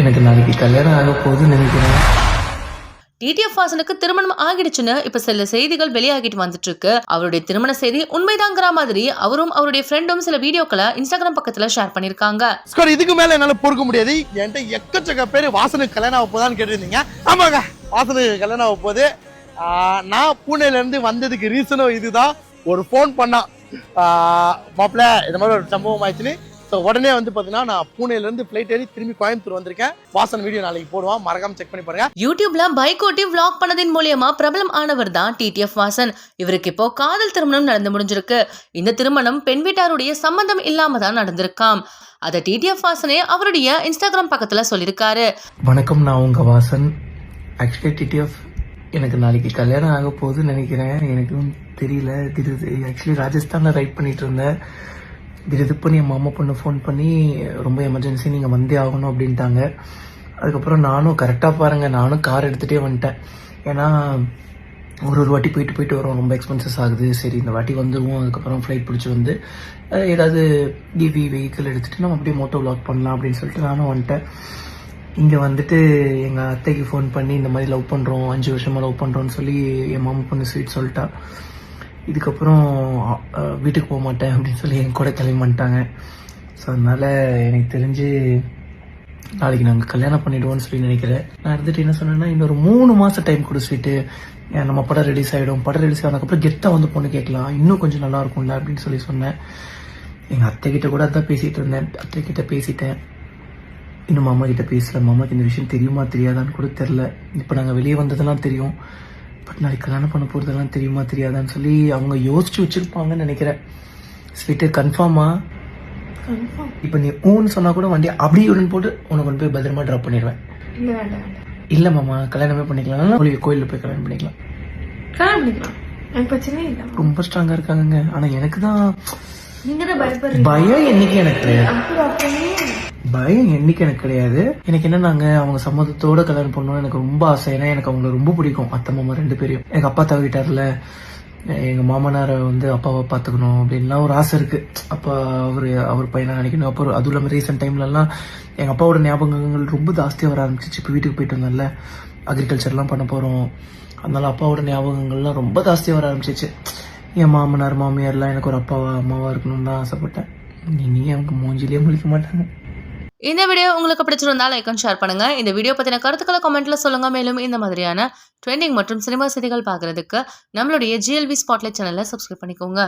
எனக்கு நாளைக்கு கல்யாணம் ஆக போகுதுன்னு நினைக்கிறேன். டிடிஎஃப் வாசனுக்கு திருமணம் ஆகிடுச்சுன்னு இப்ப சில செய்திகள் வெளியாகிட்டு வந்துட்டு இருக்கு அவருடைய திருமண செய்தி உண்மைதாங்கிற மாதிரி அவரும் அவருடைய ஃப்ரெண்டும் சில வீடியோக்களை இன்ஸ்டாகிராம் பக்கத்துல ஷேர் பண்ணிருக்காங்க ஸ்கோர் இதுக்கு மேல என்னால பொறுக்க முடியாது. என்கிட்ட எக்கச்சக்க பேர் வாசனுக்கு கல்யாணம் ஆக போதான்னு கேட்டிருந்தீங்க. ஆமாங்க வாசனுக்கு கல்யாணம் ஆக போகுது நான் பூனேல இருந்து வந்ததுக்கு ரீசனும் இதுதான். ஒரு ஃபோன் பண்ணா மாப்பிள்ள இந்த மாதிரி ஒரு சம்பவம் ஆயிடுச்சுன்னு ஸோ உடனே வந்து பார்த்தீங்கன்னா நான் பூனேல இருந்து ஃப்ளைட் ஏறி திரும்பி கோயம்புத்தூர் வந்திருக்கேன். வாசன் வீடியோ நாளைக்கு போடுவான். மறக்காம செக் பண்ணி பாருங்க. யூடியூப்ல பைக் ஓட்டி vlog பண்ணதின் மூலியமா பிரபலம் ஆனவர் தான் டிடிஎஃப் வாசன். இவருக்கு இப்போ காதல் திருமணம் நடந்து முடிஞ்சிருக்கு. இந்த திருமணம் பெண் வீட்டாருடைய சம்மந்தம் இல்லாம தான் நடந்திருக்காம். அதை டிடிஎஃப் வாசனே அவருடைய இன்ஸ்டாகிராம் பக்கத்துல சொல்லியிருக்காரு வணக்கம் நான் உங்க வாசன். ஆக்சுவலி டிடிஎஃப் எனக்கு நாளைக்கு கல்யாணம் ஆக போகுதுன்னு நினைக்கிறேன். எனக்கும் தெரியல. திடீர் ஆக்சுவலி ராஜஸ்தானில் ரைட் பண்ணிட்டு இருந்தேன். திடீர்னு என் மாமா பொண்ணு ஃபோன் பண்ணி ரொம்ப எமர்ஜென்சி நீங்கள் வந்தே ஆகணும் அப்படின்ட்டாங்க. அதுக்கப்புறம் நானும் கரெக்டாக பாருங்கள் நானும் கார் எடுத்துகிட்டே வந்துட்டேன். ஏன்னா ஒரு ஒரு வாட்டி போயிட்டு போயிட்டு வரோம். ரொம்ப எக்ஸ்பென்சஸ் ஆகுது. சரி இந்த வாட்டி வந்துடுவோம் அதுக்கப்புறம் ஃப்ளைட் பிடிச்சி வந்து ஏதாவது டிவி வெஹிக்கிள் எடுத்துகிட்டு நம்ம அப்படியே மோட்டோ வ்ளாக் பண்ணலாம் அப்படின்னு சொல்லிட்டு நானும் வந்துட்டேன். இங்கே வந்துட்டு எங்கள் அத்தைக்கு ஃபோன் பண்ணி இந்த மாதிரி லவ் பண்ணுறோம் அஞ்சு வருஷமாக லவ் பண்ணுறோன்னு சொல்லி என் மாமா பொண்ணு ஸ்வீட் சொல்லிட்டா. இதுக்கப்புறம் வீட்டுக்கு போக மாட்டேன் அப்படின்னு சொல்லி என் கூட கிளம்பி வந்துட்டாங்க. ஸோ அதனால் எனக்கு தெரிஞ்சு நாளைக்கு நாங்கள் கல்யாணம் பண்ணிடுவோம்னு சொல்லி நினைக்கிறேன். நான் இருந்துட்டு என்ன சொன்னேன்னா இன்னொரு மூணு மாதம் டைம் கொடு ஸ்வீட்டு ஏன் நம்ம படம் ரிலீஸ் ஆகிடும் படம் ரிலீஸ் ஆனதுக்கப்புறம் கெத்தாக வந்து பொண்ணு கேட்கலாம். இன்னும் கொஞ்சம் நல்லா இருக்கும்ல அப்படின்னு சொல்லி சொன்னேன். எங்கள் அத்தை கிட்ட கூட அதான் பேசிகிட்டு இருந்தேன். அத்தை கிட்ட பேசிட்டேன். இன்னும் மாமா கிட்ட பேசல. மாமாக்கு இந்த விஷயம் தெரியுமா தெரியாதான்னு கூட தெரில இப்போ நாங்கள் வெளியே வந்ததெல்லாம் தெரியும். பட் நாளைக்கு கல்யாணம் பண்ண போகிறதெல்லாம் தெரியுமா தெரியாதான்னு சொல்லி அவங்க யோசிச்சு வச்சிருப்பாங்கன்னு நினைக்கிறேன். ஸ்வீட்டு கன்ஃபார்மா இப்போ நீ ஊன்னு சொன்னா கூட வண்டி அப்படியே உடன் போட்டு உன்னை கொண்டு போய் பத்திரமா ட்ராப் பண்ணிடுவேன். இல்ல வேண்டாம் வேண்டாம். இல்லை மாமா கல்யாணமே பண்ணிக்கலாம். கோயில் கோயிலில் போய் கல்யாணம் பண்ணிக்கலாம். கல்யாணம் பண்ணிக்கலாம். எனக்கு பிரச்சனையே இல்லை ரொம்ப ஸ்ட்ராங்காக இருக்காங்க ஆனால் எனக்கு தான் நீங்க தான் பயப்படுறீங்க பயம் என்னைக்கு எனக்கு? பயம் என்னைக்கு எனக்கு கிடையாது. எனக்கு என்னன்னாங்க அவங்க சம்மதத்தோட கல்யாணம் பண்ணணும்னு எனக்கு ரொம்ப ஆசை. ஏன்னா எனக்கு அவங்கள ரொம்ப பிடிக்கும். அத்தை மாமா ரெண்டு பேரையும். எங்க அப்பா தவிட்டார்ல எங்க மாமனாரை வந்து அப்பாவை பார்த்துக்கணும் அப்படின்லாம் ஒரு ஆசை இருக்கு. அப்பா அவர் அவர் பையனா நினைக்கணும். அப்புறம் அதுவும் இல்லாமல் ரீசெண்ட் டைம்லலாம் எங்கள் எங்க அப்பாவோட ஞாபகங்கள் ரொம்ப ஜாஸ்தியாக வர ஆரம்பிச்சிச்சு. இப்போ வீட்டுக்கு போயிட்டு வந்தால அக்ரிகல்ச்சர்லாம் பண்ண போறோம். அதனால அப்பாவோட ஞாபகங்கள்லாம் ரொம்ப ஜாஸ்தியாக வர ஆரம்பிச்சிச்சு. என் மாமனார் மாமியார்லாம் எனக்கு ஒரு அப்பாவா அம்மாவா இருக்கணும்னு தான் ஆசைப்பட்டேன். நீ அவங்க மூஞ்சிலேயே முழிக்க மாட்டாங்க. இந்த வீடியோ உங்களுக்கு பிடிச்சிருந்தா லைக் அண்ட் ஷேர் பண்ணுங்க. இந்த வீடியோ பற்றின கருத்துக்களை கமெண்ட்ல சொல்லுங்க. மேலும் இந்த மாதிரியான ட்ரெண்டிங் மற்றும் சினிமா செய்திகள் பார்க்குறதுக்கு நம்மளுடைய ஜிஎல்வி ஸ்பாட்லைட் சேனலை சப்ஸ்கிரைப் பண்ணிக்கோங்க.